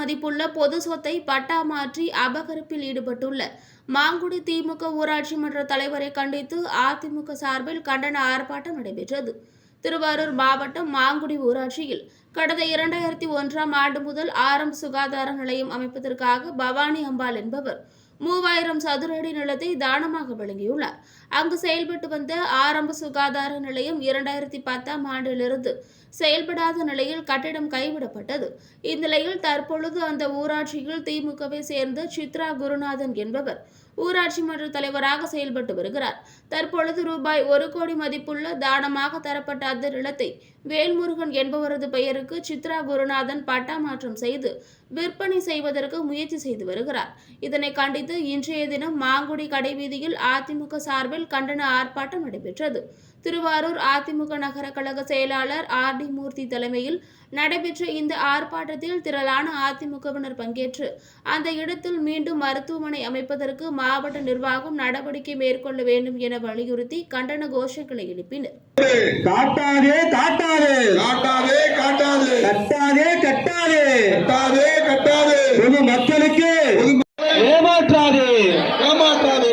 மதிப்புள்ள பொது சொத்தை பட்டா மாற்றி அபகரிப்பில் ஈடுபட்டுள்ள மாங்குடி திமுக ஊராட்சி மன்ற தலைவரை கண்டித்து அதிமுக சார்பில் கண்டன ஆர்ப்பாட்டம் நடைபெற்றது. திருவாரூர் மாவட்டம் மாங்குடி ஊராட்சியில் கடந்த இரண்டாயிரத்தி ஒன்றாம் ஆண்டு முதல் ஆரம்ப சுகாதார நிலையம் அமைப்பதற்காக பவானி அம்பாள் என்பவர் மூவாயிரம் சதுர அடி நிலத்தை தானமாக வழங்கியுள்ளார் அங்கு செயல்பட்டு வந்த ஆரம்ப சுகாதார நிலையம் இரண்டாயிரத்தி பத்தாம் ஆண்டிலிருந்து செயல்படாத நிலையில் கட்டிடம் கைவிடப்பட்டது. இந்நிலையில் தற்பொழுது அந்த ஊராட்சியில் திமுகவை சேர்ந்த சித்ரா குருநாதன் என்பவர் ஊராட்சி மன்ற தலைவராக செயல்பட்டு வருகிறார். தற்பொழுது ரூபாய் ஒரு கோடி மதிப்புள்ள தானமாக தரப்பட்ட அந்த நிலத்தை வேல்முருகன் என்பவரது பெயருக்கு சித்ரா குருநாதன் பட்டா மாற்றம் செய்து விற்பனை செய்வதற்கு முயற்சி செய்து வருகிறார். இதனை கண்டித்து இன்றைய தினம் மாங்குடி கடைவீதியில் அதிமுக சார்பில் கண்டன ஆர்ப்பாட்டம் நடைபெற்றது. திருவாரூர் அதிமுக நகர கழக செயலாளர் ஆர் டி மூர்த்தி தலைமையில் நடைபெற்ற இந்த ஆர்ப்பாட்டத்தில் திரளான அதிமுகவினர் பங்கேற்று அந்த இடத்தில் மீண்டும் மருத்துவமனை அமைப்பதற்கு மாவட்ட நிர்வாகம் நடவடிக்கை மேற்கொள்ள வேண்டும் என வலியுறுத்தி கண்டன கோஷங்களை எழுப்பினர். காட்டாதே ஏமாற்றாதே.